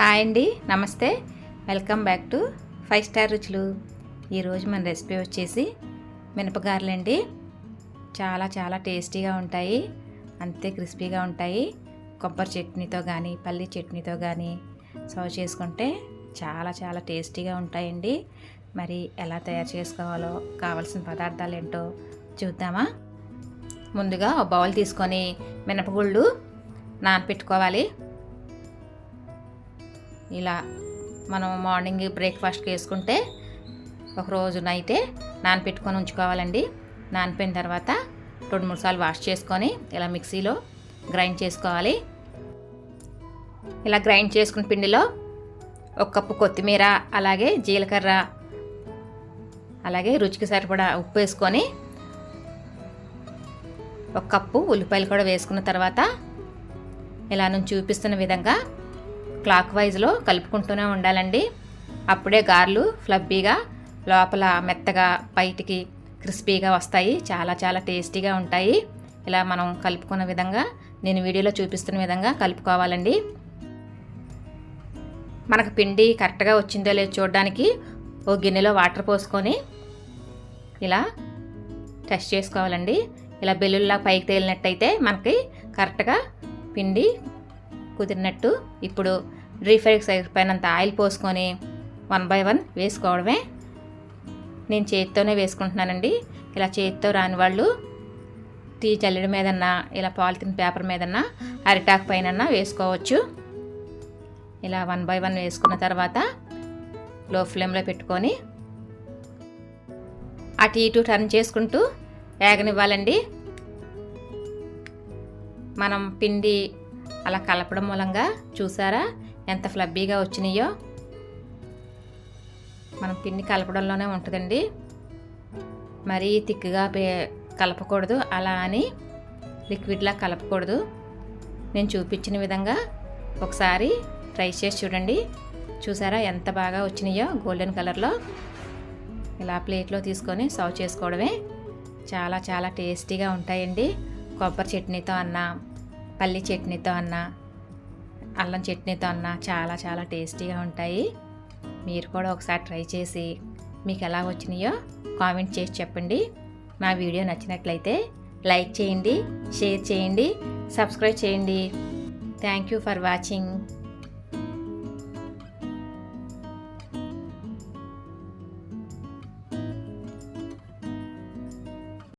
Hi అండి నమస్తే. Welcome back to five star రుచులు. ఈరోజు మన రెసిపీ వచ్చేసి మినపగారలండి. చాలా చాలా టేస్టీగా ఉంటాయి. అంతే క్రిస్పీగా ఉంటాయి. కొబ్బరి చట్నీతో కానీ పల్లి చట్నీతో కానీ సర్వ్ చేసుకుంటే చాలా చాలా టేస్టీగా ఉంటాయండి. మరి ఎలా తయారు చేసుకోవాలో కావాల్సిన పదార్థాలు ఏంటో చూద్దామా? ముందుగా ఒక బౌల్ తీసుకొని మినపగుళ్ళు నానపెట్టుకోవాలి. ఇలా మనం మార్నింగ్ బ్రేక్ఫాస్ట్కి వేసుకుంటే ఒకరోజు నైటే నానపెట్టుకొని ఉంచుకోవాలండి. నానిపోయిన తర్వాత రెండు మూడు సార్లు వాష్ చేసుకొని ఇలా మిక్సీలో గ్రైండ్ చేసుకోవాలి. ఇలా గ్రైండ్ చేసుకున్న పిండిలో ఒక కప్పు కొత్తిమీర అలాగే జీలకర్ర అలాగే రుచికి సరిపడా ఉప్పు వేసుకొని ఒక కప్పు ఉల్లిపాయలు కూడా వేసుకున్న తర్వాత ఇలా నుంచి చూపిస్తున్న విధంగా క్లాక్ వైజ్లో కలుపుకుంటూనే ఉండాలండి. అప్పుడే గారెలు ఫ్లబ్బీగా లోపల మెత్తగా బయటికి క్రిస్పీగా వస్తాయి. చాలా చాలా టేస్టీగా ఉంటాయి. ఇలా మనం కలుపుకున్న విధంగా నేను వీడియోలో చూపిస్తున్న విధంగా కలుపుకోవాలండి. మనకు పిండి కరెక్ట్గా వచ్చిందో లేదో చూడడానికి ఓ గిన్నెలో వాటర్ పోసుకొని ఇలా టెస్ట్ చేసుకోవాలండి. ఇలా బెల్లుల్లా పైకి తేలినట్టయితే మనకి కరెక్ట్గా పిండి కుదిరినట్టు ఇప్పుడు రీఫైర్ పైనంత ఆయిల్ పోసుకొని వన్ బై వన్ వేసుకోవడమే నేను చేతితోనే వేసుకుంటున్నానండి. ఇలా చేతితో రాని వాళ్ళు టీ చల్లడి మీదన్నా ఇలా పాలిథిన్ పేపర్ మీదన్నా అరిటాక్ పైన వేసుకోవచ్చు. ఇలా వన్ బై వన్ వేసుకున్న తర్వాత లో ఫ్లేమ్లో పెట్టుకొని అటు ఇటు టర్న్ చేసుకుంటూ వేగనివ్వాలండి. మనం పిండి అలా కలపడం మూలంగా చూసారా? ఎంత ఫ్లబ్బీగా వచ్చినాయో. మనం పిండి కలపడంలోనే ఉంటుందండి. మరీ తిక్కుగా పే కలపకూడదు. అలా అని లిక్విడ్లా కలపకూడదు. నేను చూపించిన విధంగా ఒకసారి ట్రై చేసి చూడండి. చూసారా ఎంత బాగా వచ్చినాయో గోల్డెన్ కలర్లో. ఇలా ప్లేట్లో తీసుకొని సర్వ్ చేసుకోవడమే చాలా చాలా టేస్టీగా ఉంటాయండి. కొబ్బరి చట్నీతో అన్నా పల్లి చట్నీతో అన్న అల్లం చట్నీతో అన్నా చాలా చాలా టేస్టీగా ఉంటాయి. మీరు కూడా ఒకసారి ట్రై చేసి మీకు ఎలా వచ్చినాయో కామెంట్ చేసి చెప్పండి. నా వీడియో నచ్చినట్లయితే లైక్ చేయండి షేర్ చేయండి సబ్స్క్రైబ్ చేయండి. Thank you for watching.